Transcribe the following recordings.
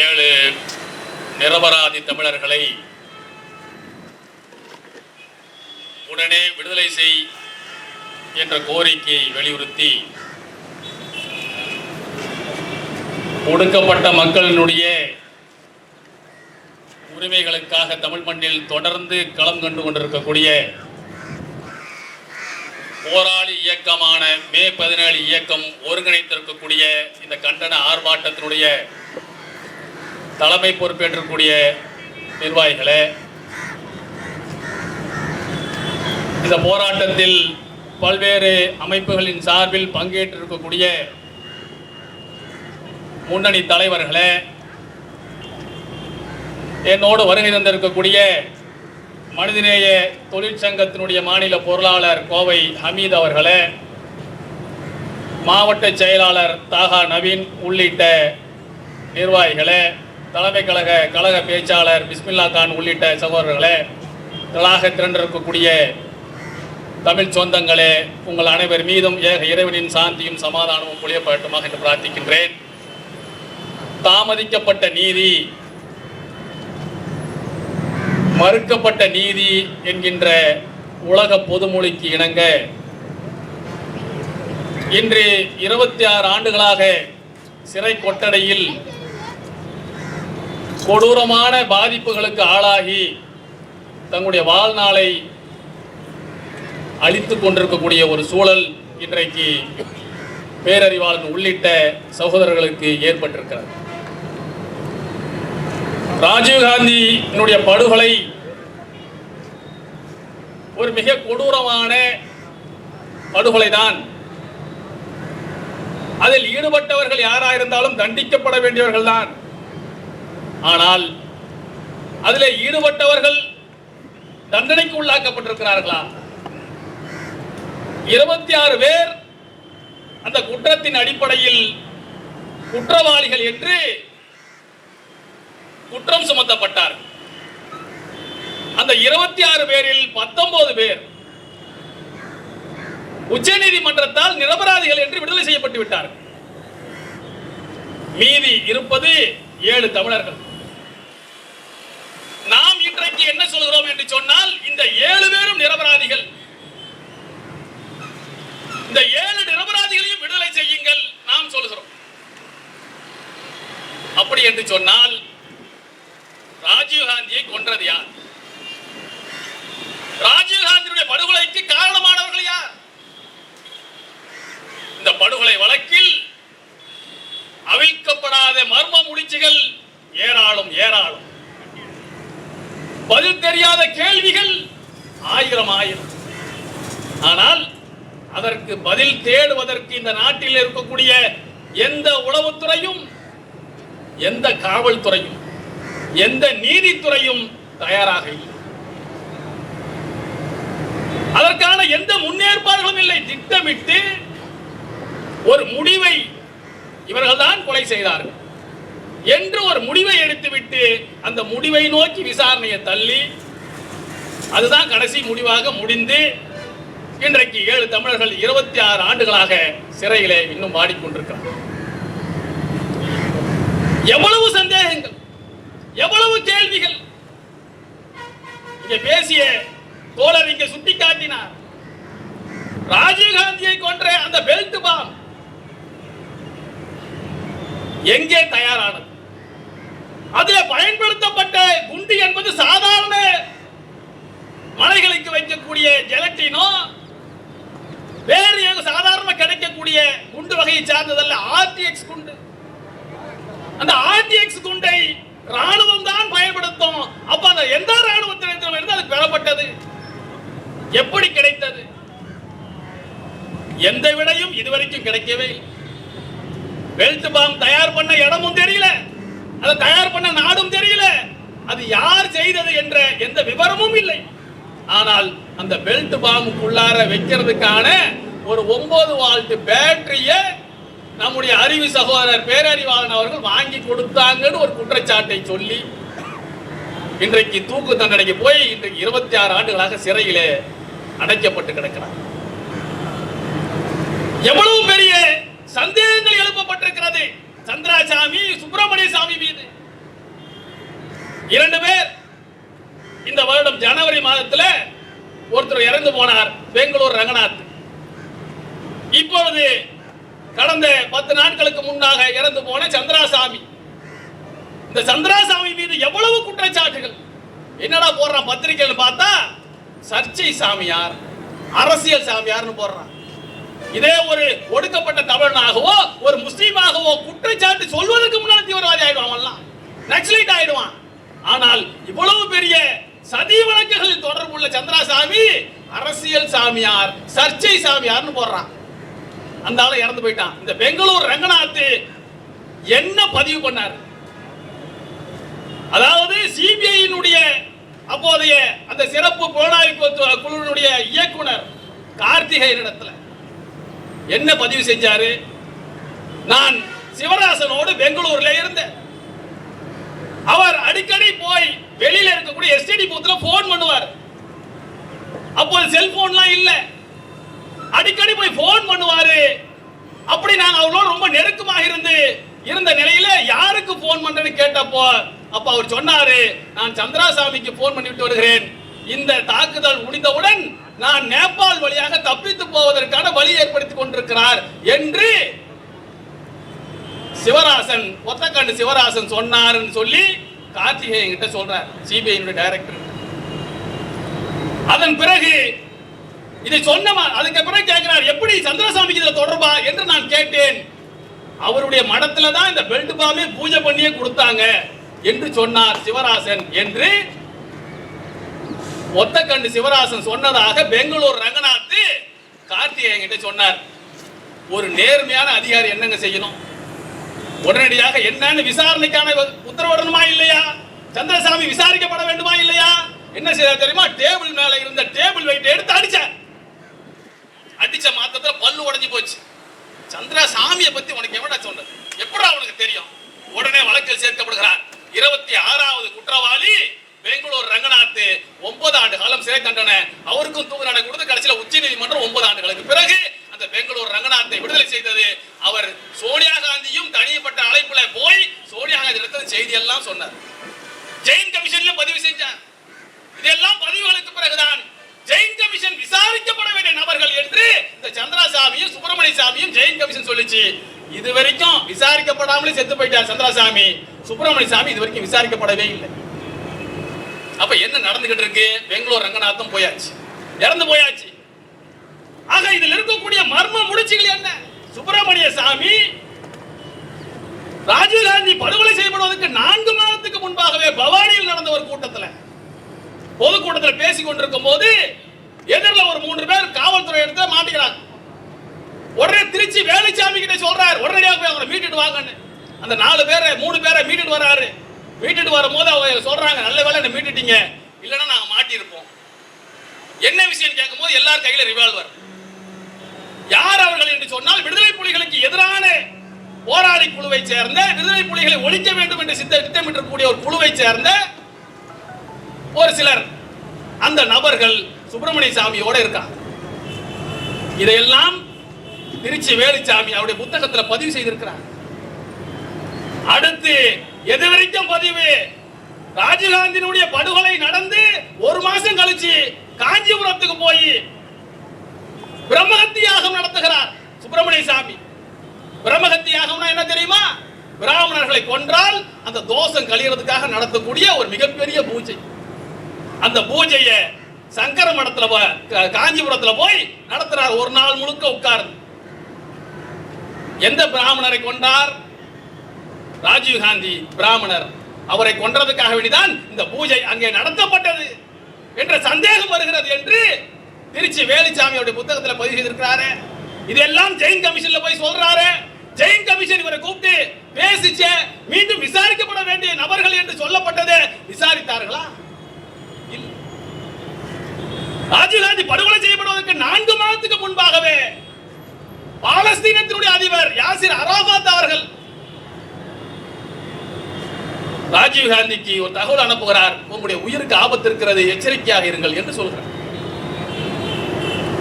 ஏழு நிரபராதி தமிழர்களை உடனே விடுதலை செய் என்ற கோரிக்கையை வலியுறுத்தி ஒடுக்கப்பட்ட மக்களினுடைய உரிமைகளுக்காக தமிழ் மண்ணில் தொடர்ந்து களம் கண்டு கொண்டிருக்கக்கூடிய போராளி இயக்கமான மே பதினேழு இயக்கம் ஒருங்கிணைத்திருக்கக்கூடிய இந்த கண்டன ஆர்ப்பாட்டத்தினுடைய தலைமை பொறுப்பேற்றக்கூடிய நிர்வாகிகளே இந்த போராட்டத்தில் பல்வேறு அமைப்புகளின் சார்பில் பங்கேற்றிருக்கக்கூடிய முன்னணி தலைவர்களே என்னோடு வருகை தந்திருக்கக்கூடிய மனிதநேய தொழிற்சங்கத்தினுடைய மாநில பொருளாளர் கோவை ஹமீத் அவர்களே மாவட்ட செயலாளர் தாகா நவீன் உள்ளிட்ட நிர்வாகிகளே தலைமை கழக கழக பேச்சாளர் பிஸ்மில்லா கான் உள்ளிட்ட சகோதரர்களே திரளாக திரண்டிருக்கக்கூடிய தமிழ் சொந்தங்களே உங்கள் அனைவர் மீதும் ஏக இறைவனின் சாந்தியும் சமாதானமும் புளியப்பட்டுமாக என்று பிரார்த்திக்கின்றேன். தாமதிக்கப்பட்ட நீதி மறுக்கப்பட்ட நீதி என்கின்ற உலக பொதுமொழிக்கு இணங்க இன்று இருபத்தி ஆறு ஆண்டுகளாக சிறை கொட்டடையில் கொடூரமான பாதிப்புகளுக்கு ஆளாகி தங்களுடைய வாழ்நாளை அழித்து கொண்டிருக்கக்கூடிய ஒரு சூழல் இன்றைக்கு பேரறிவாளன் உள்ளிட்ட சகோதரர்களுக்கு ஏற்பட்டிருக்கிறது. ராஜீவ்காந்தியினுடைய படுகொலை ஒரு மிக கொடூரமான படுகொலைதான். அதில் ஈடுபட்டவர்கள் யாராயிருந்தாலும் தண்டிக்கப்பட வேண்டியவர்கள் தான் ஆனால் அதில் ஈடுபட்டவர்கள் தண்டனைக்கு உள்ளாக்கப்பட்டிருக்கிறார்களா? இருபத்தி ஆறு பேர் அந்த குற்றத்தின் அடிப்படையில் குற்றவாளிகள் என்று குற்றம் சுமத்தப்பட்டார். அந்த இருபத்தி ஆறு பேரில் பத்தொன்பது பேர் உச்ச நீதிமன்றத்தால் நிரபராதிகள் என்று விடுதலை செய்யப்பட்டு விட்டார்கள். மீதி இருப்பது ஏழு தமிழர்கள். இன்றைக்கு என்ன சொல்கிறோம் என்று சொன்னால் இந்த ஏழு பேரும் நிரபராதிகள். இந்த ஏழு நிரபராதிகளையும் விடுதலை செய்யுங்கள் நாம் சொல்கிறோம். அப்படி என்று சொன்னால் ராஜீவ்காந்தியை கொன்றது யார்? ராஜீவ்காந்தியுடைய படுகொலைக்கு காரணமானவர்கள் யார்? இந்த படுகொலை வழக்கில் அவிழ்க்கப்படாத மர்ம முடிச்சுகள் ஏராளம் ஏராளம். பதில் தெரியாத கேள்விகள் ஆயிரம் ஆயிரம். ஆனால் அதற்கு பதில் தேடுவதற்கு இந்த நாட்டில் இருக்கக்கூடிய எந்த உளவுத்துறையும் எந்த காவல்துறையும் எந்த நீதித்துறையும் தயாராக இல்லை. அதற்கான எந்த முன்னேற்பாடுகளும் இல்லை. திட்டமிட்டு ஒரு முடிவை இவர்கள்தான் கொலை செய்தார்கள். என்று ஒரு முடிவை எடுத்துவிட்டு அந்த முடிவை நோக்கி விசாரணையை தள்ளி அதுதான் கடைசி முடிவாக முடிந்து இன்றைக்கு ஏழு தமிழர்கள் இருபத்தி ஆறு ஆண்டுகளாக சிறையிலே இன்னும் வாடிக்கொண்டிருக்கிறார். எவ்வளவு சந்தேகங்கள் எவ்வளவு கேள்விகள். இங்கே பேசிய தோழர் சுத்தி காட்டினார் ராஜீவ்காந்தியை கொன்ற அந்த பெல்ட் பாம் எங்கே தயாரானது? அதில் பயன்படுத்தப்பட்ட குண்டு என்பது சாதாரண மலைகளுக்கு வைக்கக்கூடிய ஜெலட்டினோ வேறு ஏதோ சாதாரண கிடைக்கக்கூடிய குண்டு வகையை சார்ந்ததல்ல ஆர்டிஎக்ஸ் குண்டு. அந்த ஆர்டிஎக்ஸ் குண்டை ராணுவம் தான் பயன்படுத்தும். அப்ப அந்த எந்த ராணுவத்தினத்திலும் இருந்து அது பெறப்பட்டது. எப்படி கிடைத்தது? எந்த விடையும் இதுவரைக்கும் கிடைக்கவே இல்லை. பெல்ட் பாம் தயார் பண்ண இடமும் தெரியல. அதை தயார் பண்ண நாடும் தெரியல. அது யார் செய்தது என்ற எந்த விவரமும் இல்லை. ஆனால் அந்த பெல்ட் பாம்புக்குள்ளார வைக்கிறதுக்கான ஒரு ஒன்பது வால்ட் பேட்டரிய நம்முடைய அறிவு சகோதரர் பேரறிவாளன் அவர்கள் வாங்கி கொடுத்தாங்கன்னு ஒரு குற்றச்சாட்டை சொல்லி இன்றைக்கு தூக்கு தண்டனைக்கு போய் இன்றைக்கு இருபத்தி ஆறு ஆண்டுகளாக சிறையிலே அடைக்கப்பட்டு கிடக்கிறார். எவ்வளவு பெரிய சந்தேகங்கள் எழுப்பப்பட்டிருக்கிறது. சந்திராசாமி சுப்பிரமணிய சாமி மீது. இரண்டு பேர் இந்த வருடம் ஜனவரி மாதத்தில் ஒருத்தர் இறந்து போனார் பெங்களூர் ரங்கநாத். இப்பொழுது கடந்த பத்து நாட்களுக்கு முன்னாக இறந்து போன சந்திராசாமி. இந்த சந்திராசாமி மீது எவ்வளவு குற்றச்சாட்டுகள்? என்னடா போடுறான் பத்திரிகைன்னு பார்த்தா சர்ச்சை சாமியார் அரசியல் சாமியார்னு போடுறான். இதே ஒரு ஒடுக்கப்பட்ட தமிழனாகவோ ஒரு முஸ்லீமாகவோ குற்றச்சாட்டு சொல்வதற்கு முன்னால் தீவிரவாதி ஆயிடுவான் அவன்லாம். நக்சலைட் ஆயிடுவான். ஆனால் இவ்வளவு பெரிய சதி வழக்குகளில் தொடர்புள்ள சந்திராசாமி அரசியல் சாமியார் சர்ச்சை சாமியார்னு போடுறான். அந்த ஆளு இறந்து போயிட்டான். இந்த பெங்களூர் ரங்கநாத் என்ன பதிவு பண்ணார்? அதாவது சிபிஐயினுடைய அப்போதைய அந்த சிறப்பு புலனாய்வு குழுவினுடைய இயக்குனர் கார்த்திகை இடத்துல என்ன பதிவு செஞ்சாரு? நான் சிவராசனோடு பெங்களூர்ல இருந்தேன். அவர் அடிக்கடி போய் வெளியில இருக்கக்கூடிய எஸ்டிடி பூத்துல போன் பண்ணுவார். அப்போது செல்போன்லாம் இல்ல. அடிக்கடி போய் போன் பண்ணுவாரு. அப்படி நான் அவளோட ரொம்ப நெருக்கமாக இருந்து இருந்த நிலையில யாருக்கு போன் பண்றேன்னு கேட்டப்போ அப்ப அவர் சொன்னாரு நான் சந்திராசாமிக்கு போன் பண்ணிவிட்டு வருகிறேன். இந்த தாக்குதல் முடிந்தவுடன் நான் நேபாள் வழியாக தப்பித்து போவதற்கான வழி ஏற்படுத்திக் கொண்டிருக்கிறார் என்று சிவராசன் ஒத்தக்காண்டு சிவராசன் சொன்னாருன்னு சொல்லி கார்த்திகேயன் கிட்ட சொல்றார் சிபிஐ டைரக்டர் அதன் பிறகு இதை சொன்னமா அதுக்கு பிறகு கேட்கிறார் எப்படி சந்திரசாமிக்கு இதுல தொடர்பா என்று நான் கேட்டேன். அவருடைய மடத்துல தான் இந்த பெல்ட் பாமே பூஜை பண்ணியே கொடுத்தாங்க என்று சொன்னார் சிவராசன் என்று ஒத்தக்கண்டு சிவராசன் சொன்னதாக பெங்களூர் ரங்கநாத் கார்த்திகேயன் கிட்ட சொன்னார். ஒரு நேர்மையான அதிகாரி என்னங்க செய்யணும்? உடனடியாக என்னன்னு விசாரணைக்கான உத்தரவிடணுமா இல்லையா? சந்திரசாமி விசாரிக்கப்பட வேண்டுமா இல்லையா? என்ன செய்ய தெரியுமா? டேபிள் மேல இருந்த டேபிள் வெயிட் எடுத்து அடிச்சார் அடிச்ச மாத்திரத்துல பல்லு உடைஞ்சு போச்சு சந்திரசாமியை பத்தி உனக்கு எவடா சொன்னது எப்படா உனக்கு தெரியும் உடனே வழக்கில் சேர்க்கப்படுகிறார் இருபத்தி ஆறாவது குற்றவாளி பெங்களூர் ரங்கநாத் ஒன்பது ஆண்டு காலம் சிறை தண்டனை அவருக்கும் தூக்கு தண்டனை கொடுத்து கடைசியில உச்ச நீதிமன்றம் ஒன்பது ஆண்டுகளுக்கு பிறகு அந்த பெங்களூர் ரங்கநாத்தை விடுதலை செய்தது அவர் சோனியா காந்தியும் தனிப்பட்ட அழைப்புல போய் சோனியா காந்தி இடத்துல செய்தி எல்லாம் சொன்னார் ஜெயின் கமிஷன்ல பதிவு செஞ்சார் இதெல்லாம் பதிவுகளுக்கு பிறகுதான் ஜெயின் கமிஷன் விசாரிக்கப்பட வேண்டிய நபர்கள் என்று இந்த சந்திராசாமியும் சுப்பிரமணிய சாமியும் ஜெயின் கமிஷன் சொல்லிச்சு இது வரைக்கும் விசாரிக்கப்படாமலே செத்து போயிட்டார் சந்திராசாமி சுப்பிரமணிய சாமி இது வரைக்கும் விசாரிக்கப்படவே இல்லை. அப்ப என்ன நடந்துகிட்டு இருக்கு? பெங்களூர் ரங்கநாதம் போயாச்சு. இறந்து போயாச்சு. ஆக இதில் இருக்கக்கூடிய மர்ம முடிச்சுகள் என்ன? சுப்பிரமணிய சாமி ராஜீவ்காந்தி படுகொலை செய்யப்படுவதற்கு நான்கு மாதத்துக்கு முன்பாகவே பவானியில் நடந்த ஒரு கூட்டத்துல பொதுக்கூட்டத்தில் பேசிக் கொண்டிருக்கும் போது எதிரில் ஒரு மூன்று பேர் காவல்துறை எடுத்து மாட்டிக்கிறாங்க. உடனே திருச்சி வேலுச்சாமி கிட்ட சொல்றாரு உடனடியாக போய் அவங்களை மீட்டுட்டு வாங்கன்னு. அந்த நாலு பேரை மூணு பேரை மீட்டுட்டு வராரு மீட்டுட்டு வரும்போது அவங்க சொல்றாங்க நல்ல வேலை என்ன மீட்டுட்டீங்க. இல்லைன்னா நாங்கள் மாட்டியிருப்போம். என்ன விஷயம் கேட்கும்போது எல்லார் கையில ரிவால்வர் யார் அவர்கள் என்று சொன்னால் விடுதலை புலிகளுக்கு எதிரான போராளி குழுவை சேர்ந்த விடுதலை புலிகளை ஒழிக்க வேண்டும் என்று சித்த திட்டமிட்டிருக்கக்கூடிய ஒரு குழுவை சேர்ந்த ஒரு சிலர். அந்த நபர்கள் சுப்பிரமணிய சாமியோட இருக்காங்க. இதையெல்லாம் திருச்சி வேலுச்சாமி அவருடைய புத்தகத்தில் பதிவு செய்திருக்கிறார். அடுத்து எது வரைக்கும் பதிவு ராஜீவ்காந்தியினுடைய படுகொலை நடந்து ஒரு மாசம் கழிச்சு காஞ்சிபுரத்துக்கு போய் பிரம்மஹத்தியாகம் நடத்துகிறார். சுப்பிரமணிய சாமி. பிரம்மஹத்தியாகம்னா என்ன தெரியுமா? பிராமணர்களை கொன்றால் அந்த தோஷம் கழியறதுக்காக நடத்தக்கூடிய ஒரு மிகப்பெரிய பூஜை. அந்த பூஜையை சங்கர மடத்துல காஞ்சிபுரத்துல போய் நடத்துறார். ஒரு நாள் முழுக்க உட்கார்ந்து. எந்த பிராமணரை கொண்டார் ராஜீவ் காந்தி பிராமணர். அவரை கொன்றதுக்காக வேண்டிதான் இந்த பூஜை அங்கே நடத்தப்பட்டது என்ற சந்தேகம் வருகிறது என்று திருச்சி வேலுச்சாமியோட புத்தகத்தில் பதிவு செய்திருக்கிறாரு. இதெல்லாம் ஜெயின் கமிஷன்ல போய் சொல்றாரு. ஜெயின் கமிஷன் இவரை கூப்பிட்டு பேசிச்ச மீண்டும் விசாரிக்கப்பட வேண்டிய நபர்கள் என்று சொல்லப்பட்டது விசாரித்தார்களா? இல்லை. ராஜீவ்காந்தி படுகொலை செய்யப்படுவதற்கு நான்கு மாதத்துக்கு முன்பாகவே பாலஸ்தீனத்தினுடைய அதிபர் யாசிர் அராபாத் அவர்கள் ராஜீவ் காந்திக்கு ஒரு தகவல் அனுப்புகிறார். உங்களுடைய உயிருக்கு ஆபத்து இருக்கிறது எச்சரிக்கையாக இருங்கள் என்று சொல்கிறார்.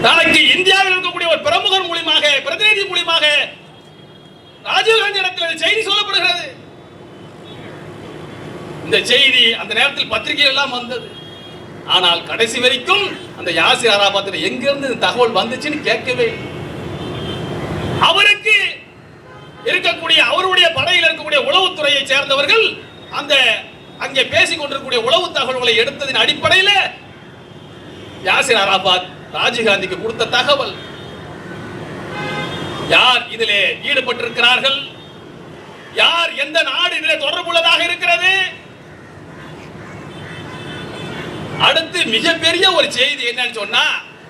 நாளைக்கு இந்தியாவில் இருக்கக்கூடிய ஒரு பிரமுகர் மூலியமாக பிரதிநிதி மூலியமாக ராஜீவ் காந்தி இடத்தில் செய்தி சொல்லப்படுகிறது. இந்த செய்தி அந்த நேரத்தில் பத்திரிகை எல்லாம் வந்தது. ஆனால் கடைசி வரைக்கும் அந்த யாசிர் அராபாத்தில் எங்கிருந்து இந்த தகவல் வந்துச்சுன்னு கேட்கவே அவருக்கு இருக்கக்கூடிய அவருடைய படையில் இருக்கக்கூடிய உளவுத்துறையை சேர்ந்தவர்கள் அந்த அங்கே பேசிக் கொண்டிருக்கக்கூடிய உளவு தகவல்களை எடுத்ததின் அடிப்படையில் யாசிர் அராபாத் ராஜீவ்காந்திக்கு கொடுத்த தகவல். யார் இதிலே ஈடுபட்டிருக்கிறார்கள்? யார் எந்த நாடு இதிலே தொடர்புள்ளதாக இருக்கிறது? அடுத்து மிகப்பெரிய ஒரு செய்தி என்னன்னு சொன்னா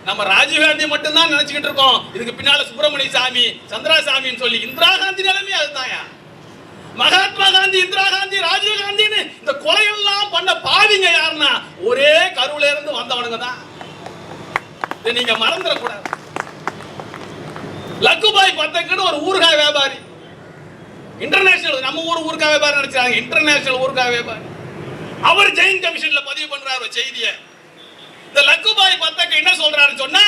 நம்ம ராஜீவ்காந்தி மட்டும்தான் நினைச்சுக்கிட்டு இருக்கோம். இதுக்கு பின்னால சுப்பிரமணிய சாமி சந்திராசாமின்னு சொல்லி இந்திரா காந்தி நிலைமை அதுதான் மகாத்மா காந்தி இந்திரா காந்தி ராஜீவ் காந்தின்னு இந்த கொலையெல்லாம் பண்ண பாவிங்க யாருன்னா ஒரே கருவுல இருந்து வந்தவனுங்க தான். இதை நீங்க மறந்துடக்கூடாது. லக்குபாய் பத்தக்குன்னு ஒரு ஊர்காய் வியாபாரி. இன்டர்நேஷனல் நம்ம ஊர் ஊர்காய் வியாபாரி நினைச்சாங்க இன்டர்நேஷனல் ஊர்காய் வியாபாரி. அவர் ஜெயின் கமிஷன்ல பதிவு பண்றாரு ஒரு செய்தியை. இந்த லக்குபாய் பத்தக்கு என்ன சொல்றாரு சொன்னா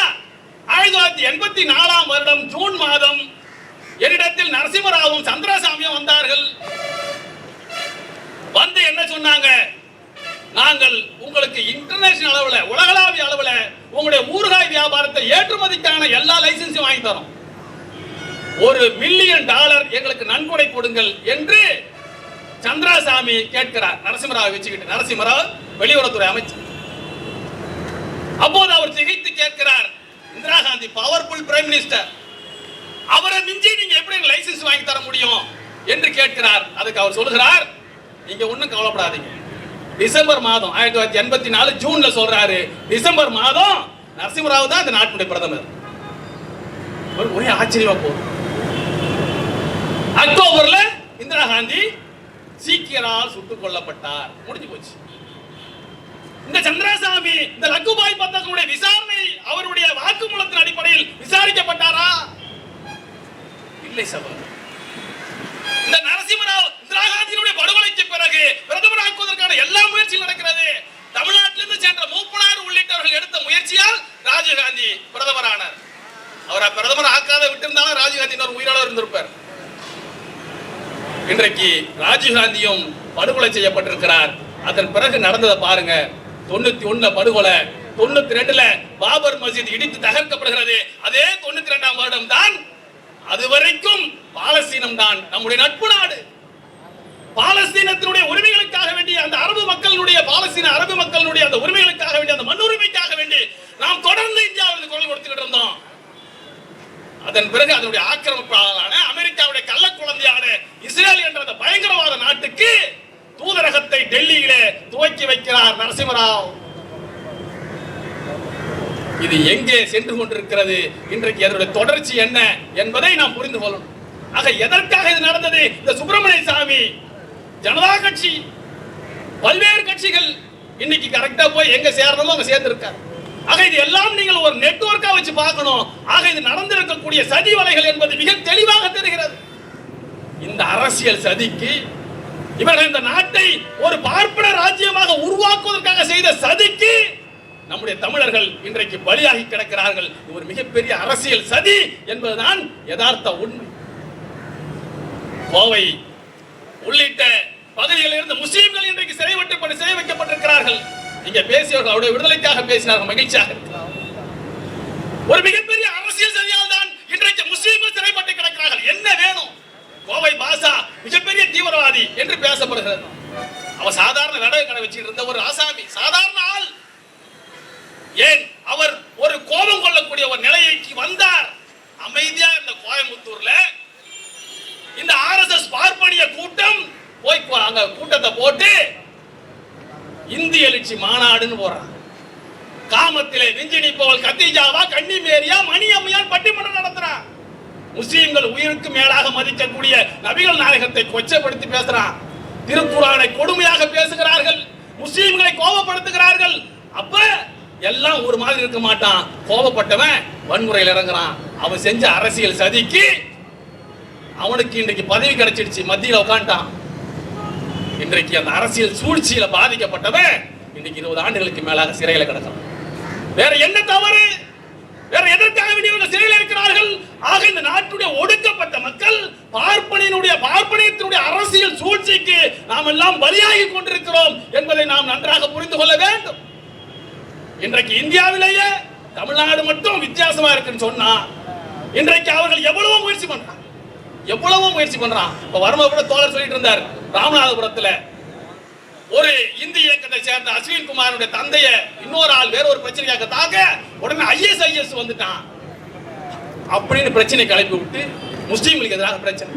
ஆயிரத்தி தொள்ளாயிரத்தி எண்பத்தி நாலாம் வருடம் ஜூன் மாதம் என்னிடத்தில் நரசிம்மராவும் சந்திரசாமியும் வந்தார்கள். வந்து என்ன சொன்னாங்க? நாங்கள் உங்களுக்கு இன்டர்நேஷனல் அளவுல உலகளாவிய அளவுல உங்களுடைய ஊறுகாய் வியாபாரத்தை ஏற்றுமதிக்கான எல்லா லைசன்ஸையும் வாங்கி தரோம். ஒரு மில்லியன் டாலர் எங்களுக்கு நன்கொடை கொடுங்கள் என்று சந்திராசாமி கேட்கிறார். நரசிம்மராவ் வச்சுக்கிட்டு நரசிம்மராவ் வெளியுறவுத்துறை அமைச்சர். அப்போது அவர் திகைத்து கேட்கிறார் Indira Gandhi powerful prime minister அவரை மிஞ்சி நீங்க எப்படி லைசன்ஸ் வாங்கி தர முடியும் என்று கேட்கிறார். அதுக்கு அவர் சொல்கிறார் நீங்க ஒன்றும் கவலைப்படாதீங்க. டிசம்பர் மாதம் ஆயிரத்தி தொள்ளாயிரத்தி எண்பத்தி நாலு ஜூன்ல சொல்றாரு டிசம்பர் மாதம் நரசிம்மராவ் தான் இந்த நாட்டினுடைய பிரதமர். ஒரு ஒரே ஆச்சரியமா போகும் அக்டோபர்ல இந்திரா காந்தி சீக்கியரால் சுட்டுக் கொல்லப்பட்டார். முடிஞ்சு போச்சு. இந்த சந்திரசாமி இந்த லக்குபாய் பத்தகனுடைய விசாரணை அவருடைய வாக்குமூலத்தின் அடிப்படையில் விசாரிக்கப்பட்டாரா? இல்லை சபா இந்த நரசிம்மராவ் இந்திரா காந்தியினுடைய படுகொலைக்கு பிறகு பிரதமர் ஆக்குவதற்கான எல்லா முயற்சியும் நடக்கிறது. தமிழ்நாட்டிலிருந்து சென்ற மூப்பனார் உள்ளிட்டவர்கள் எடுத்த முயற்சியால் ராஜீவ் காந்தி பிரதமரானார். அவரை பிரதமர் ஆக்காத விட்டிருந்தாலும் ராஜீவ் காந்தி இன்னொரு இருந்திருப்பார். இன்றைக்கு ராஜீவ் காந்தியும் படுகொலை செய்யப்பட்டிருக்கிறார். அதன் பிறகு நடந்ததை பாருங்க. தொண்ணூத்தி ஒண்ணுல படுகொலை தொண்ணூத்தி ரெண்டுல பாபர் மசீத் இடித்து தகர்க்கப்படுகிறது. அதே தொண்ணூத்தி ரெண்டாம் வருடம் தான் அது வரைக்கும் பாலஸ்தீனம் தான் நம்முடைய நட்பு நாடு. பாலஸ்தீனத்தினுடைய உரிமைகளுக்காக வேண்டிய அந்த அரபு மக்களுடைய பாலஸ்தீன அரபு மக்களுடைய அந்த உரிமைகளுக்காக வேண்டிய அந்த மண்ணுரிமைக்காக வேண்டி நாம் தொடர்ந்து இந்தியாவில் குரல் கொடுத்துக்கிட்டு இருந்தோம். அதன் பிறகு அதனுடைய ஆக்கிரமிப்பாளரான அமெரிக்காவுடைய கள்ள குழந்தையான இஸ்ரேல் என்ற அந்த பயங்கரவாத நாட்டுக்கு தூதரகத்தை டெல்லியிலே துவக்கி வைக்கிறார் நரசிம்மராவ். இது எங்கே சென்று கொண்டிருக்கிறது? இன்றைக்கு அதனுடைய தொடர்ச்சி என்ன என்பதை நாம் புரிந்து கொள்ளணும். ஆக எதற்காக இது நடந்தது? இந்த சுப்பிரமணிய சாமி ஜனதா கட்சி பல்வேறு கட்சிகள் இன்னைக்கு கரெக்டா போய் எங்க சேரணுமோ அங்க சேர்ந்திருக்காரு ஆக இது எல்லாம் நீங்கள் ஒரு நெட்வொர்க்கா வச்சு பார்க்கணும். ஆக இது நடந்திருக்கக்கூடிய சதி வலைகள் என்பது மிக தெளிவாக தெரிகிறது. இந்த அரசியல் சதிக்கு இவர்கள் இந்த நாட்டை ஒரு பார்ப்பன ராஜ்யமாக உருவாக்குவதற்காக செய்த சதிக்கு நம்முடைய தமிழர்கள் இன்றைக்கு பலியாகி கிடக்கிறார்கள். ஒரு மிகப்பெரிய அரசியல் சதி என்பதுதான் யதார்த்த உண்மை. கோவை உள்ளிட்ட பகுதிகளில் இருந்து முஸ்லீம்கள் இன்றைக்கு சிறை சிறை வைக்கப்பட்டிருக்கிறார்கள். இங்க பேசியவர்கள் அவருடைய விடுதலைக்காக பேசினார்கள் மகிழ்ச்சியாக ஒரு மிகப்பெரிய அரசியல் சதியால் தான் இன்றைக்கு முஸ்லீம்கள் சிறைப்பட்டு கிடக்கிறார்கள். என்ன வேணும்? கோவை பாசா மிகப்பெரிய தீவிரவாதி என்று பேசப்படுகிறது. அவர் சாதாரண விடவை கடை வச்சுட்டு இருந்த ஒரு ஆசாமி சாதாரண ஆள். ஏன் அவர் ஒரு கோபம் கொள்ளக்கூடிய ஒரு நிலைக்கு வந்தார்? அமைதியா இந்த கோயம்புத்தூர்ல இந்த ஆர்எஸ்எஸ் பார்ப்பனிய கூட்டம் போய் அங்க கூட்டத்தை போட்டு இந்திய எழுச்சி மாநாடுன்னு போறான் காமத்திலே விஞ்சி நிற்பவள் கத்திஜாவா கண்ணி மேரியா மணி அம்மையான் பட்டிமன்றம் நடத்துறான். முஸ்லீம்கள் உயிருக்கு மேலாக மதிக்கக்கூடிய நபிகள் நாயகத்தை கொச்சப்படுத்தி பேசுறான். திருக்குறானை கொடுமையாக பேசுகிறார்கள் முஸ்லீம்களை கோபப்படுத்துகிறார்கள். அப்ப எல்லாம் ஒரு மாதிரி இருக்க மாட்டான். கோபப்பட்டவன் வன்முறையில் இறங்குறான். அவன் செஞ்ச அரசியல் சதிக்கு அவனுக்கு இன்றைக்கு பதவி கிடைச்சிடுச்சு. மத்தியில் உட்காந்துட்டான் இன்றைக்கு அந்த அரசியல் சூழ்ச்சியில பாதிக்கப்பட்டவன் இன்னைக்கு இருபது ஆண்டுகளுக்கு மேலாக சிறையில் கிடக்கிறான். வேற என்ன தவறு? வேற எதற்காக வேண்டியவர்கள் சிறையில் இருக்கிறார்கள்? ஆக இந்த நாட்டுடைய ஒடுக்கப்பட்ட மக்கள் பார்ப்பனியினுடைய பார்ப்பனியத்தினுடைய அரசியல் சூழ்ச்சிக்கு நாம் எல்லாம் பலியாகி கொண்டிருக்கிறோம் என்பதை நாம் நன்றாக இன்றைக்கு இந்தியாவிலேயே தமிழ்நாடு மட்டும் வித்தியாசமா இருக்குன்னு சொன்னா இன்றைக்கு அவர்கள் எவ்வளவோ முயற்சி பண்றாங்க. எவ்வளவோ முயற்சி பண்றான். இப்ப வர்மா கூட தோழர் சொல்லிட்டு இருந்தார் ராமநாதபுரத்துல. ஒரு இந்திய இயக்கத்தை சேர்ந்த அஸ்வின் குமாருடைய தந்தைய இன்னொரு ஆள் வேற ஒரு பிரச்சனையாக தாக்க உடனே ஐஎஸ் ஐஎஸ் வந்துட்டான். அப்படின்னு பிரச்சனை கிளப்பி விட்டு முஸ்லீம்களுக்கு எதிராக பிரச்சனை.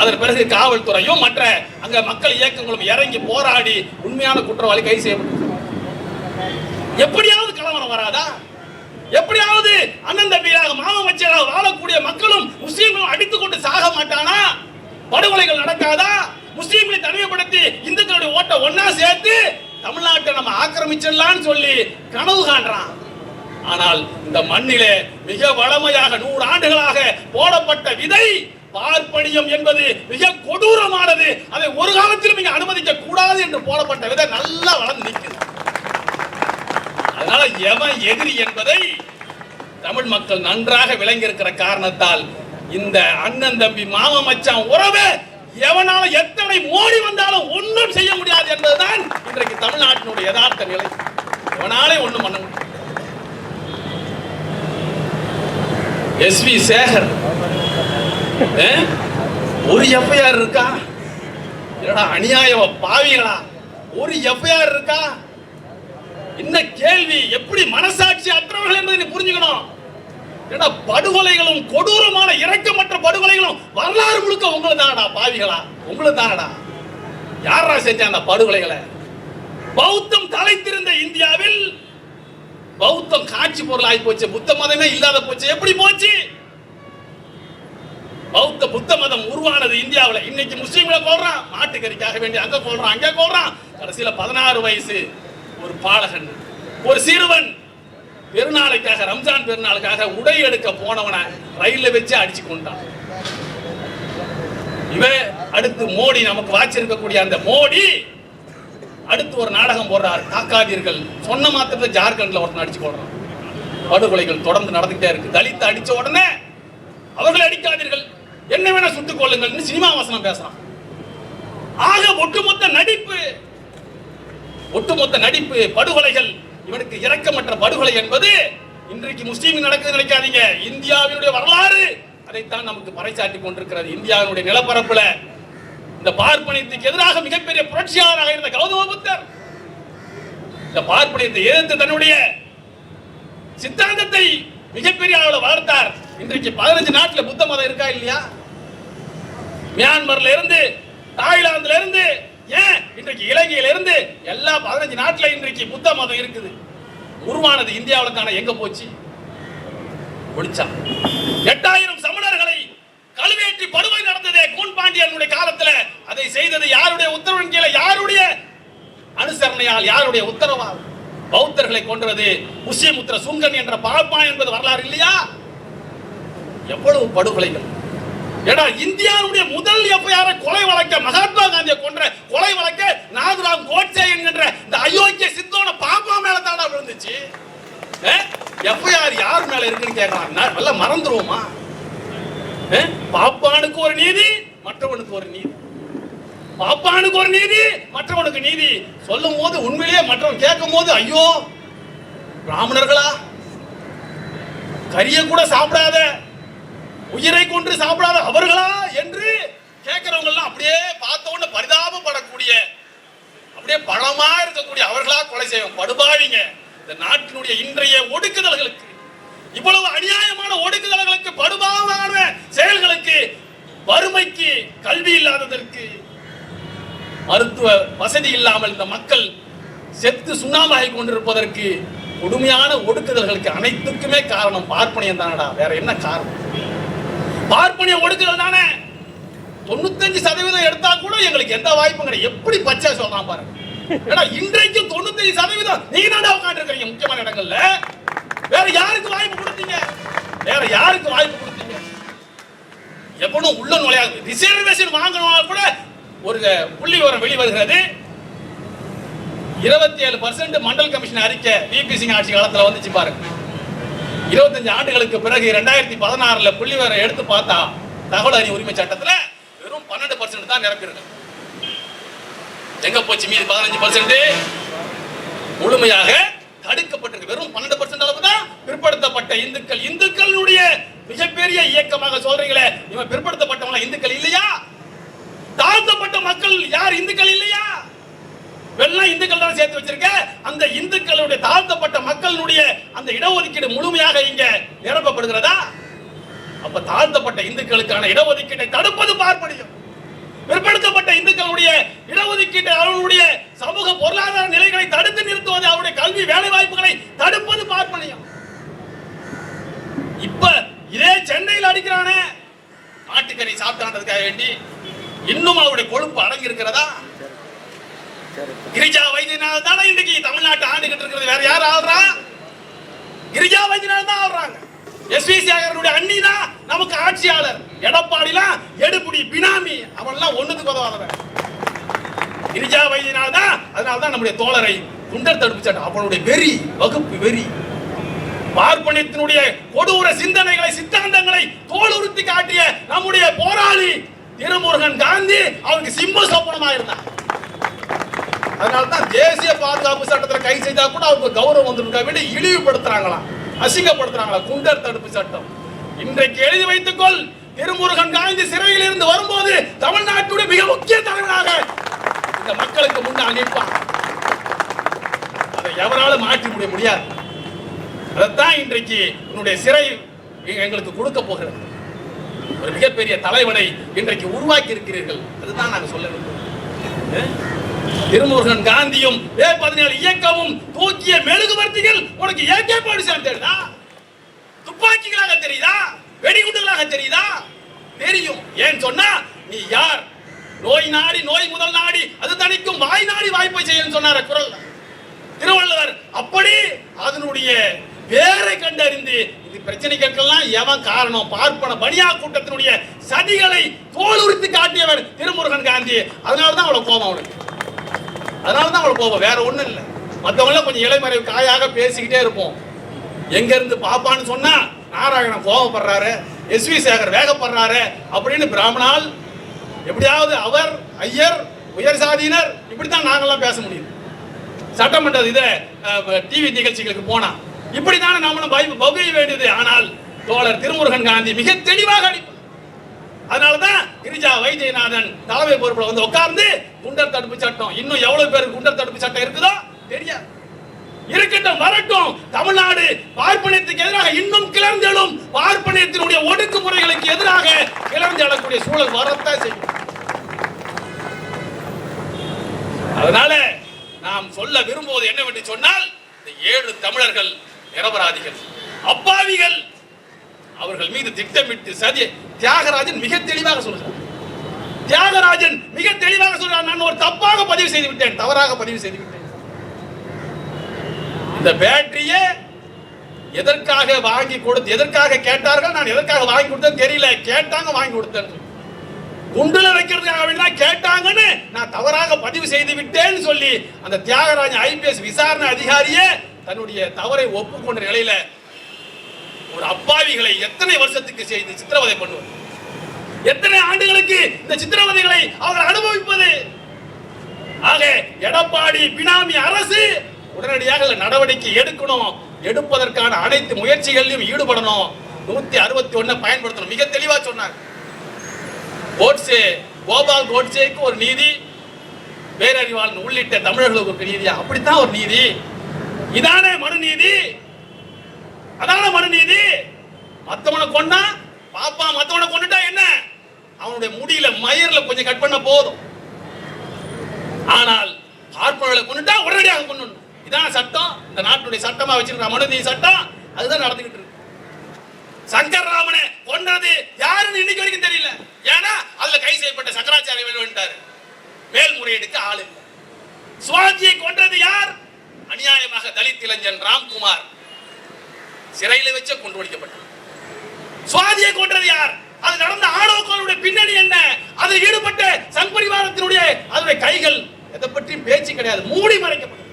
அதன் பிறகு காவல்துறையும் மற்ற அங்க மக்கள் இயக்கங்களும் இறங்கி போராடி உண்மையான குற்றவாளி கைது செய்யப்பட்டு எப்படியாவது கலவரம் வராதா? எப்படியாவது அண்ணன் தம்பியாக மாமன் மச்சியாக வாழக்கூடிய மக்களும் முஸ்லீம்களும் அடித்துக் கொண்டு சாக மாட்டானா? படுகொலைகள் நடக்காதா? முஸ்லீம்களை தனிமைப்படுத்தி இந்துக்களுடைய ஓட்ட ஒன்னா சேர்த்து தமிழ்நாட்டை நம்ம ஆக்கிரமிச்சிடலாம்னு சொல்லி கனவு காண்றான். ஆனால் இந்த மண்ணிலே மிக வளமையாக நூறு ஆண்டுகளாக போடப்பட்ட விதை பார்ப்பனியம் என்பது மிக கொடூரமானது. அதை ஒரு காலத்திலும் இங்கே அனுமதிக்க கூடாது என்று போடப்பட்ட விதை நல்லா வளர்ந்து நிற்கிறது அதனால எவன் எதிரி என்பதை தமிழ் மக்கள் நன்றாக விளங்கி இருக்கிற காரணத்தால் இந்த அண்ணன் தம்பி மாம மச்சான் உறவு எவனால எத்தனை மோடி வந்தாலும் ஒன்றும் செய்ய முடியாது என்பதுதான் இன்றைக்கு தமிழ்நாட்டினுடைய யதார்த்த நிலை. எவனாலே ஒண்ணும் பண்ண முடியாது. எஸ் வி சேகர் ஒரு எஃப்ஐஆர் இருக்கா? என்னடா அநியாய பாவிகளா? ஒரு எஃப்ஐஆர் இருக்கா? இந்த கேள்வி எப்படி மனசாட்சி அற்றவர்கள் என்பதை நீ புரிஞ்சுக்கணும். ஏன்னா படுகொலைகளும் கொடூரமான இரக்கமற்ற படுகொலைகளும் வரலாறு முழுக்க உங்களுக்கு தானடா பாவிகளா? உங்களுக்கு தானடா யாரா செஞ்ச அந்த படுகொலைகளை? பௌத்தம் தலைத்திருந்த இந்தியாவில் பௌத்தம் காட்சி பொருளாகி போச்சு. புத்த மதமே இல்லாத போச்சு. எப்படி போச்சு? பௌத்த புத்த மதம் உருவானது இந்தியாவில். இன்னைக்கு முஸ்லீம்களை கொள்றான் மாட்டுக்கறிக்காக வேண்டி அங்க கொள்றான் அங்க கொள்றான் கடைசியில பதினாறு வயசு. ஒரு பாலகன் ஒரு சிறுவன். பெருநாளைக்காக ரம்ஜான் பெருநாளுக்காக உடை எடுக்க போனவனை ரயில்ல வச்சு அடிச்சு கொண்டான் இவன் அடுத்து மோடி நமக்கு வாச்சிருக்கக்கூடிய அந்த மோடி அடுத்து ஒரு நாடகம் போடுறார் காக்காதீர்கள் சொன்ன மாத்திரத்தை ஜார்க்கண்ட்ல ஒருத்தன் அடிச்சு போடுறான் படுகொலைகள் தொடர்ந்து நடந்துகிட்டே இருக்கு. தலித்து அடிச்ச உடனே அவர்களை அடிக்காதீர்கள். என்ன வேணா சுட்டுக் கொள்ளுங்கள்னு சினிமா வசனம் பேசுறான். ஆக ஒட்டுமொத்த நடிப்பு ஒட்டுமொத்த நடிப்பு படுகொலைகள். இவனுக்கு இரக்கமற்ற படுகொலை என்பது இன்றைக்கு முஸ்லீம் நடக்குது நினைக்காதீங்க. இந்தியாவினுடைய வரலாறு அதைத்தான் நமக்கு பறைசாட்டி கொண்டிருக்கிறது. இந்தியாவினுடைய நிலப்பரப்புல இந்த பார்ப்பனியத்துக்கு எதிராக மிகப்பெரிய புரட்சியாளராக இருந்த கௌதம புத்தர் இந்த பார்ப்பனியத்தை எதிர்த்து தன்னுடைய சித்தாந்தத்தை மிகப்பெரிய அளவில் வளர்த்தார். இன்றைக்கு பதினஞ்சு நாட்டில் புத்த மதம் இருக்கா இல்லையா? மியான்மர்ல இருந்து தாய்லாந்துல இருந்து ஏன்? இன்றைக்கு இலங்கையில இருந்து எல்லா பதினஞ்சு நாட்டுல இன்றைக்கு புத்த மதம் இருக்குது. உருவானது இந்தியாவுல தானே எங்க போச்சு? ஒழிச்சான் எட்டாயிரம் சமணர்களை கழுவேற்றி படுகொலை நடந்ததே கூன் பாண்டியனுடைய காலத்துல. அதை செய்தது யாருடைய உத்தரவின் கீழே? யாருடைய? அனுசரணையால் யாருடைய உத்தரவால்? பௌத்தர்களை கொன்றது புஷ்யமுத்திர சுங்கன் என்ற பாப்பா என்பது வரலாறு இல்லையா? எவ்வளவு படுகொலைகள். ஏடா இந்தியாவுடைய முதல் எஃப்ஐஆர் கொலை வழக்க மகாத்மா காந்தியை கொன்ற கொலை வழக்க நாதுராம் கோட்சே என்கின்ற இந்த அயோக்கிய சித்தோட பாப்பா மேல தாடா விழுந்துச்சு. எஃப்ஐஆர் யார் மேல இருக்குன்னு கேட்கலாம் நான் மறந்துருவோமா? பாப்பானுக்கு ஒரு நீதி மற்றவனுக்கு ஒரு நீதி. பாப்பானுக்கு ஒரு நீதி மற்றவனுக்கு நீதி. சொல்லும் போது உண்மையிலேயே மற்றவன் கேட்கும் போது ஐயோ பிராமணர்களா? கரிய கூட சாப்பிடாத. உயிரை கொன்று சாப்பிடாத அவர்களா என்று கேட்கிறவங்க எல்லாம் அப்படியே பார்த்த உடனே பரிதாபப்படக்கூடிய அப்படியே பழமா இருக்கக்கூடிய அவர்களா கொலை செய்வோம். படுபாவிங்க இந்த நாட்டினுடைய இன்றைய ஒடுக்குதல்களுக்கு இவ்வளவு அநியாயமான ஒடுக்குதல்களுக்கு படுபாவான செயல்களுக்கு வறுமைக்கு கல்வி இல்லாததற்கு மருத்துவ வசதி இல்லாமல் இந்த மக்கள் செத்து சுண்ணாமாகி கொண்டிருப்பதற்கு கொடுமையான ஒடுக்குதல்களுக்கு அனைத்துக்குமே காரணம் பார்ப்பனியம் தானடா. வேற என்ன காரணம்? பார்ப்பனிய ஒடுக்குதல் தானே? தொண்ணூத்தஞ்சு சதவீதம் எடுத்தா கூட எங்களுக்கு எந்த வாய்ப்பும் கிடையாது. எப்படி பச்சை சொல்றான் பாருங்க ஏன்னா இன்றைக்கும் தொண்ணூத்தஞ்சு சதவீதம் நீங்க உட்காந்து இருக்கிறீங்க முக்கியமான இடங்கள்ல. வேற யாருக்கு வாய்ப்பு கொடுத்தீங்க? வேற யாருக்கு வாய்ப்பு கொடுத்தீங்க? எவனும் உள்ள நுழையாது. ரிசர்வேஷன் வாங்கணும்னா கூட ஒரு புள்ளி விவரம் வெளிவருகிறது இருபத்தி ஏழு பர்சன்ட் மண்டல் கமிஷன் அறிக்கை விபி சிங் ஆட்சி காலத்தில் வந்துச்சு பாருங்க. இருபத்தஞ்சு ஆண்டுகளுக்கு பிறகு ரெண்டாயிரத்தி பதினாறுல புள்ளி விவரம் எடுத்து பார்த்தா தகவல் அறிவு உரிமை சட்டத்துல வெறும் பன்னெண்டு பர்சன்ட் தான் நிரப்பியிருக்கு எங்க போச்சு மீது பதினஞ்சு பர்சன்ட் முழுமையாக தடுக்கப்பட்டிருக்கு. வெறும் பன்னெண்டு பர்சன்ட் அளவு தான் பிற்படுத்தப்பட்ட இந்துக்கள். இந்துக்களுடைய மிகப்பெரிய இயக்கமாக சொல்றீங்களே இவன் பிற்படுத்தப்பட்டவங்க இந்துக்கள் இல்லையா? தாழ்த்தப்பட்ட மக்கள் யார் இந்துக்கள் இல்லையா? வெள்ளம் இந்துக்கள் தான் சேர்த்து வச்சிருக்க? அந்த இந்துக்களுடைய தாழ்த்தப்பட்ட மக்களுடைய அந்த இடஒதுக்கீடு முழுமையாக இங்க நிரப்பப்படுகிறதா? அப்ப தாழ்த்தப்பட்ட இந்துக்களுக்கான இடஒதுக்கீட்டை தடுப்பது பார்ப்பனியம். பிற்படுத்தப்பட்ட இந்துக்களுடைய இடஒதுக்கீட்டை அவர்களுடைய சமூக பொருளாதார நிலைகளை தடுத்து நிறுத்துவது அவருடைய கல்வி வேலை வாய்ப்புகளை தடுப்பது பார்ப்பனியம். இப்ப இதே சென்னையில் அடிக்கிறானே. ஆட்டுக்கறி சாப்பிட்டான்றதுக்காக வேண்டி இன்னும் அவருடைய கொழுப்பு அடங்கி இருக்கிறதா கிரிஜா வைத்தியநாதன் தானே இன்னைக்கு தமிழ்நாட்டை ஆண்டுகிட்டு இருக்கிறது. வேற யார் ஆள்றா? கிரிஜா வைத்தியநாதன் தான் ஆள்றாங்க. எஸ் வி சேகரனுடைய அண்ணி தான் நமக்கு ஆட்சியாளர். எடப்பாடிலாம் எடுபுடி பினாமி அவன்லாம் ஒண்ணுக்கு உதவாதவன். கிரிஜா வைத்தியநாதன் தான். அதனால தான் நம்முடைய தோழரை குண்டர் தடுப்பு சட்டம் அவனுடைய வெறி வகுப்பு வெறி. பார்ப்பனியத்தினுடைய கொடூர சிந்தனைகளை சித்தாந்தங்களை தோலுறுத்தி காட்டிய நம்முடைய போராளி திருமுருகன் காந்தி அவனுக்கு சிம்ம சொப்பனமா இருந்தான் அதனால தான் தேசிய பாதுகாப்பு சட்டத்தில் கை செய்தா கூட அவங்க கௌரவம் வந்துருக்கா வேண்டி இழிவுபடுத்துறாங்களாம். அசிங்கப்படுத்துறாங்களா? குண்டர் தடுப்பு சட்டம். இன்றைக்கு எழுதி வைத்துக்கொள் திருமுருகன் காந்தி சிறையில் இருந்து வரும்போது தமிழ்நாட்டுடைய மிக முக்கிய தலைவராக இந்த மக்களுக்கு முன்னால் நிற்பான் அதை எவராலும் மாற்றி முடிய முடியாது. அதைத்தான் இன்றைக்கு உன்னுடைய சிறை எங்களுக்கு கொடுக்க போகிறது. ஒரு மிகப்பெரிய தலைவனை இன்றைக்கு உருவாக்கி இருக்கிறீர்கள் அதுதான் நாங்கள் சொல்ல விரும்புகிறோம். திருமுருகன் காந்தியும் வே பதினேழு இயக்கமும் தூக்கிய மெழுகுவர்த்திகள் உனக்கு ஏகே பாடிசான் தெரியுதா? துப்பாக்கிகளாக தெரியுதா? வெடிகுண்டுகளாக தெரியுதா? தெரியும். ஏன் சொன்னா நீ யார்? நோய் நாடி நோய் முதல் நாடி அது தணிக்கும் வாய் நாடி வாய்ப்பை செய்யன்னு சொன்னார குரல் திருவள்ளுவர் அப்படி அதனுடைய வேரை கண்டறிந்து இது பிரச்சனைகளுக்கெல்லாம் எவன் காரணம்? பார்ப்பன பனியா கூட்டத்தினுடைய சதிகளை தோலுரித்து காட்டியவர் திருமுருகன் காந்தி. அதனால தான் அவ்வளவு கோபம் அவனுக்கு. அதனால தான் அவளை கோபம். வேற ஒன்றும் இல்லை. மற்றவங்கள கொஞ்சம் இளைமறை காயாக பேசிக்கிட்டே இருப்போம். எங்கேருந்து பாப்பான்னு சொன்னால் நாராயணன் கோபப்படுறாரு எஸ் வி சேகர் வேகப்படுறாரு அப்படின்னு பிராமணால் எப்படியாவது அவர் ஐயர் உயர் சாதியினர் இப்படி தான் நாங்கள்லாம் பேச முடியும். சட்டமன்ற இதை டிவி நிகழ்ச்சிகளுக்கு போனா. இப்படித்தானே நம்மளும் பை வேண்டியது. ஆனால் தோழர் திருமுருகன் காந்தி மிக தெளிவாக அடிப்பார். அதனாலதான் கிரிஜா வைத்தியநாதன் தலைமை பொறுப்புல வந்து உட்கார்ந்து குண்டர் தடுப்பு சட்டம். இன்னும் எவ்வளவு பேருக்கு குண்டர் தடுப்பு சட்டம் இருக்குதோ? தெரியாது. இருக்கட்டும் வரட்டும். தமிழ்நாடு பார்ப்பனியத்துக்கு எதிராக இன்னும் கிளர்ந்தெழும். பார்ப்பனியத்தினுடைய ஒடுக்குமுறைகளுக்கு எதிராக கிளர்ந்து எழக்கூடிய சூழல் வரத்தான் செய்யும். அதனால நாம் சொல்ல விரும்புவது என்னவென்று சொன்னால் இந்த ஏழு தமிழர்கள் நிரபராதிகள். அப்பாவிகள் அவர்கள் மீது திட்டமிட்டு சதி தியாகராஜன் மிக தெளிவாக சொல்கிறார் தியாகராஜன் மிக தெளிவாக சொல்றார் நான் ஒரு தப்பாக பதிவு செய்து விட்டேன் தவறாக பதிவு செய்து விட்டேன். இந்த பேட்டரியே எதற்காக வாங்கி கொடுத்து எதற்காக கேட்டார்கள்? நான் எதற்காக வாங்கி கொடுத்தேன் தெரியல. கேட்டாங்க வாங்கி கொடுத்தேன் குண்டுல வைக்கிறதுக்காக வேண்டி கேட்டாங்கன்னு நான் தவறாக பதிவு செய்து விட்டேன்னு சொல்லி அந்த தியாகராஜன் ஐபிஎஸ் விசாரணை அதிகாரியே தன்னுடைய தவறை ஒப்புக்கொண்ட நிலையில ஒரு அப்பாவிகளை எத்தனை வருஷத்துக்கு செய்து சித்திரவதை பண்ணுவது? எத்தனை ஆண்டுகளுக்கு இந்த சித்திரவதைகளை அவர் அனுபவிப்பது? ஆக எடப்பாடி பினாமி அரசு உடனடியாக நடவடிக்கை எடுக்கணும். எடுப்பதற்கான அனைத்து முயற்சிகளிலும் ஈடுபடணும். நூத்தி அறுபத்தி ஒண்ண பயன்படுத்தணும். மிக தெளிவா சொன்னாங்க கோட்ஸே கோபால் கோட்சேக்கு ஒரு நீதி பேரறிவாளன் உள்ளிட்ட தமிழர்களுக்கு ஒரு அப்படித்தான் ஒரு நீதி. இதானே மனு நீதி அதான மனு நீதி? மத்தவனை கொண்டா பாப்பா மத்தவனை கொண்டுட்டா என்ன? அவனுடைய முடியில மயிர்ல கொஞ்சம் கட் பண்ண போதும். ஆனால் பார்ப்பவர்களை கொண்டுட்டா உடனடியாக கொண்டு இதான சட்டம். இந்த நாட்டுடைய சட்டமா வச்சிருக்கிற மனுநீதி சட்டம். அதுதான் நடந்துகிட்டு இருக்கு. சங்கர் ராமனை கொன்றது யாருன்னு இன்னைக்கு வரைக்கும் தெரியல. ஏன்னா அதுல கை செய்யப்பட்ட சங்கராச்சாரிய வேண்டுட்டாரு மேல்முறையீடுக்கு ஆள் இல்லை. சுவாஜியை கொன்றது யார்? அநியாயமாக தலித் இளைஞன் ராம்குமார். சிறையில் வச்சே கொண்டு ஒழிக்கப்பட்டது. சுவாதியை கொன்றது யார்? அது நடந்த ஆணவங்களுடைய பின்னணி என்ன? அதில் ஈடுபட்ட சங் பரிவாரத்தினுடைய அதனுடைய கைகள். எதை பற்றியும் பேச்சு கிடையாது. மூடி மறைக்கப்பட்டது.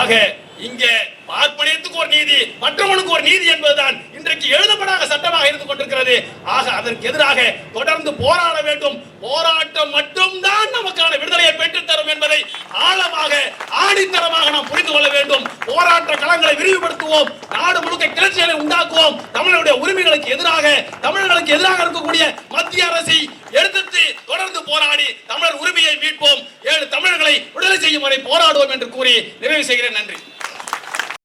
ஆக இங்கே பார்ப்பனியத்துக்கு ஒரு நீதி மற்றவனுக்கு ஒரு நீதி என்பதுதான் இன்றைக்கு எழுதப்படாத சட்டமாக இருந்து கொண்டிருக்கிறது. ஆக அதற்கு எதிராக தொடர்ந்து போராட வேண்டும். போராட்டம் மட்டும்தான் நமக்கான விடுதலையை பெற்றுத் தரும் என்பதை ஆழமாக ஆணித்தரமாக நாம் புரிந்து கொள்ள வேண்டும். போராட்ட களங்களை விரிவுபடுத்துவோம். நாடு முழுக்க கிளர்ச்சிகளை உண்டாக்குவோம். தமிழருடைய உரிமைகளுக்கு எதிராக தமிழர்களுக்கு எதிராக இருக்கக்கூடிய மத்திய அரசை எடுத்து தொடர்ந்து போராடி தமிழர் உரிமையை மீட்போம். ஏழு தமிழர்களை விடுதலை செய்யும் வரை போராடுவோம் என்று கூறி நிறைவு செய்கிறேன். நன்றி.